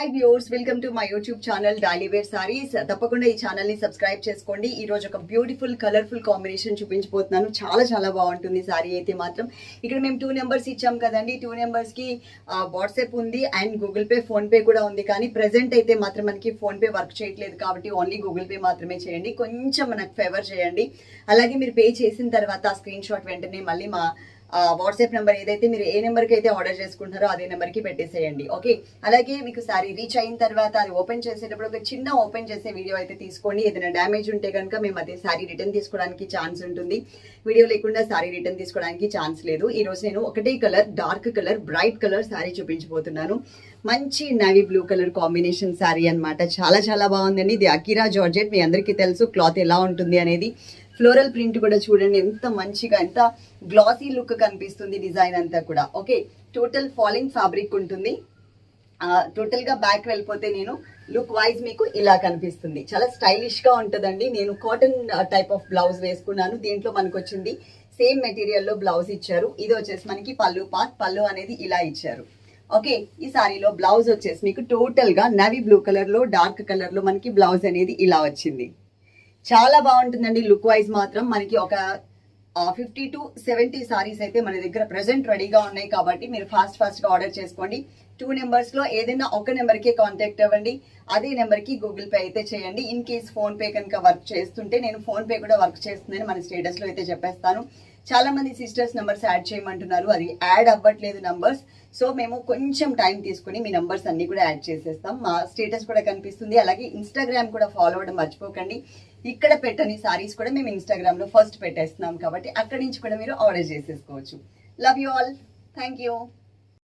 Hi viewers welcome to my YouTube channel daily wear saris తప్పకుండా ఈ ఛానల్ని subscribe చేసుకోండి. ఈ రోజు ఒక బ్యూటిఫుల్ కలర్ఫుల్ కాంబినేషన్ చూపించబోతున్నాను. చాలా చాలా బాగుంటుంది సారీ అయితే మాత్రం. ఇక్కడ మేము టూ నెంబర్స్ ఇచ్చాం కదండి. టూ నెంబర్స్కి వాట్సాప్ ఉంది అండ్ గూగుల్ పే ఫోన్పే కూడా ఉంది. కానీ ప్రజెంట్ అయితే మాత్రం మనకి ఫోన్ పే వర్క్ చేయట్లేదు కాబట్టి ఓన్లీ గూగుల్ పే మాత్రమే చేయండి. కొంచెం మనకు ఫేవర్ చేయండి. అలాగే మీరు పే చేసిన తర్వాత ఆ స్క్రీన్ షాట్ వెంటనే మళ్ళీ మా వాట్సాప్ నెంబర్ ఏదైతే మీరు ఏ నెంబర్కి అయితే ఆర్డర్ చేసుకుంటారో అదే నెంబర్కి పెట్టేసేయండి. ఓకే? అలాగే మీకు సారీ రీచ్ అయిన తర్వాత అది ఓపెన్ చేసేటప్పుడు ఒక చిన్న ఓపెన్ చేసే వీడియో అయితే తీసుకోండి. ఏదైనా డ్యామేజ్ ఉంటే కనుక మేము అదే సారీ రిటర్న్ తీసుకోవడానికి ఛాన్స్ ఉంటుంది. వీడియో లేకుండా సారీ రిటర్న్ తీసుకోవడానికి ఛాన్స్ లేదు. ఈ రోజు నేను ఒకటే colour dark colour bright colour sari చూపించబోతున్నాను. మంచి navy blue colour combination sari అన్నమాట. చాలా చాలా బాగుందండి. ఇది అకిరా జార్జెట్. మీ అందరికీ తెలుసు క్లాత్ ఎలా ఉంటుంది అనేది. ఫ్లోరల్ ప్రింట్ కూడా చూడండి ఎంత మంచిగా ఎంత గ్లాసీ లుక్ కనిపిస్తుంది డిజైన్ అంతా కూడా. ఓకే టోటల్ ఫాలింగ్ ఫ్యాబ్రిక్ ఉంటుంది. టోటల్గా బ్యాక్ వెళ్ళిపోతే నేను లుక్ వైజ్ మీకు ఇలా కనిపిస్తుంది. చాలా స్టైలిష్గా ఉంటుందండి. నేను కాటన్ టైప్ ఆఫ్ బ్లౌజ్ వేసుకున్నాను. దీంట్లో మనకు వచ్చింది సేమ్ మెటీరియల్లో బ్లౌజ్ ఇచ్చారు. ఇది వచ్చేసి మనకి పళ్ళు పాత్ పళ్ళు అనేది ఇలా ఇచ్చారు. ఓకే ఈ సారీలో బ్లౌజ్ వచ్చేసి మీకు టోటల్గా నవీ బ్లూ కలర్లో డార్క్ కలర్లో మనకి బ్లౌజ్ అనేది ఇలా వచ్చింది. చాలా బాగుంటుందండి లుక్ వైజ్ మాత్రం. మనకి ఒక ఫిఫ్టీ టు సెవెంటీ సారీస్ అయితే మన దగ్గర ప్రజెంట్ రెడీగా ఉన్నాయి కాబట్టి మీరు ఫాస్ట్ ఫాస్ట్గా ఆర్డర్ చేసుకోండి. టూ నెంబర్స్లో ఏదైనా ఒక నెంబర్కే కాంటాక్ట్ అవ్వండి. అదే నెంబర్కి గూగుల్ పే అయితే చేయండి. ఇన్ కేస్ ఫోన్ పే కనుక వర్క్ చేస్తుంటే నేను ఫోన్పే కూడా వర్క్ చేస్తుందని మన స్టేటస్లో అయితే చెప్పేస్తాను. చాలా మంది సిస్టర్స్ నెంబర్స్ యాడ్ చేయమంటున్నారు. అది యాడ్ అవ్వట్లేదు నంబర్స్ సో మేము కొంచెం టైం తీసుకుని మీ నంబర్స్ అన్ని కూడా యాడ్ చేసేస్తాం. మా స్టేటస్ కూడా కనిపిస్తుంది. అలాగే ఇన్స్టాగ్రామ్ కూడా ఫాలో అవ్వడం మర్చిపోకండి. ఇక్కడ పెట్టని సారీస్ కూడా మేము ఇన్స్టాగ్రామ్లో ఫస్ట్ పెట్టేస్తున్నాం కాబట్టి అక్కడి నుంచి కూడా మీరు ఆర్డర్ చేసేసుకోవచ్చు. Love you all thank you